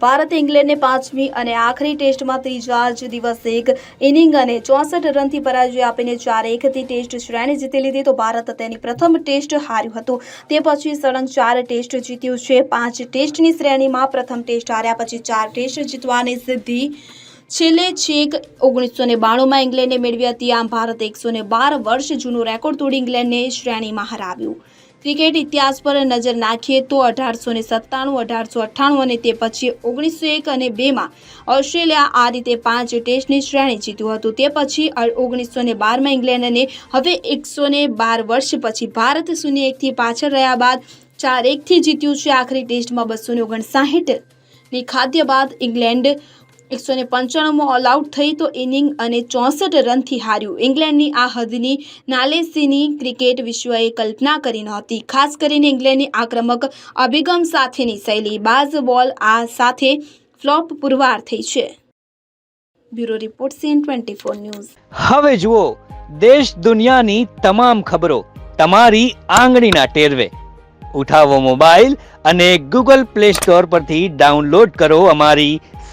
ભારતે ઇંગ્લેન્ડને પાંચમી અને આખરી ટેસ્ટમાં ત્રીજા જ દિવસે એક ઇનિંગ અને ચોસઠ રનથી પરાજય આપીને ચાર એકથી ટેસ્ટ શ્રેણી જીતી લીધી તો ભારત તેની પ્રથમ ટેસ્ટ હાર્યું હતું. તે પછી સળંગ ચાર ટેસ્ટ જીત્યું છે. પાંચ ટેસ્ટની શ્રેણીમાં પ્રથમ ટેસ્ટ હાર્યા પછી ચાર ટેસ્ટ જીતવાની સિદ્ધિ છેલ્લે છેક ઓગણીસો ને બાણુંમાં ઇંગ્લેન્ડે મેળવી હતી. આમ ભારત એકસો ને બાર વર્ષ જૂનો રેકોર્ડ તોડી ઇંગ્લેન્ડને શ્રેણીમાં હરાવ્યું. ક્રિકેટ ઇતિહાસ પર નજર નાખીએ તો અઢારસો ને સત્તાણું, અઢારસો અઠ્ઠાણું અને તે પછી ઓગણીસો એક અને બેમાં ઓસ્ટ્રેલિયા આ રીતે પાંચ ટેસ્ટની શ્રેણી જીત્યું હતું. તે પછી ઓગણીસો ને બારમાં ઇંગ્લેન્ડને હવે એકસો ને બાર વર્ષ પછી ભારત શૂન્ય એકથી પાછળ રહ્યા બાદ ચાર એકથી જીત્યું છે. આખરી ટેસ્ટમાં બસો ને ઓગણસાઠની ખાદ્ય બાદ ઇંગ્લેન્ડ એકસો ને પંચાણુંમાં ઓલ આઉટ થઈ તો ઇનિંગ અને ચોસઠ રનથી હાર્યું. ઇંગ્લેન્ડની આ હદની નાલેસીની ક્રિકેટ વિશ્વએ કલ્પના કરી નહોતી. ખાસ કરીને ઇંગ્લેન્ડની આક્રમક અભિગમ સાથેની શૈલી. બાઝ બોલ આ સાથે ફ્લોપ પુરવાર થઈ છે. Bureau report CN twenty four news. હવે જુઓ, દેશ દુનિયાની તમામ ખબરો તમારી આંગળીના ટેરવે. ઉઠાવો મોબાઈલ અને ગૂગલ પ્લે સ્ટોર પરથી ડાઉનલોડ કરો અમારી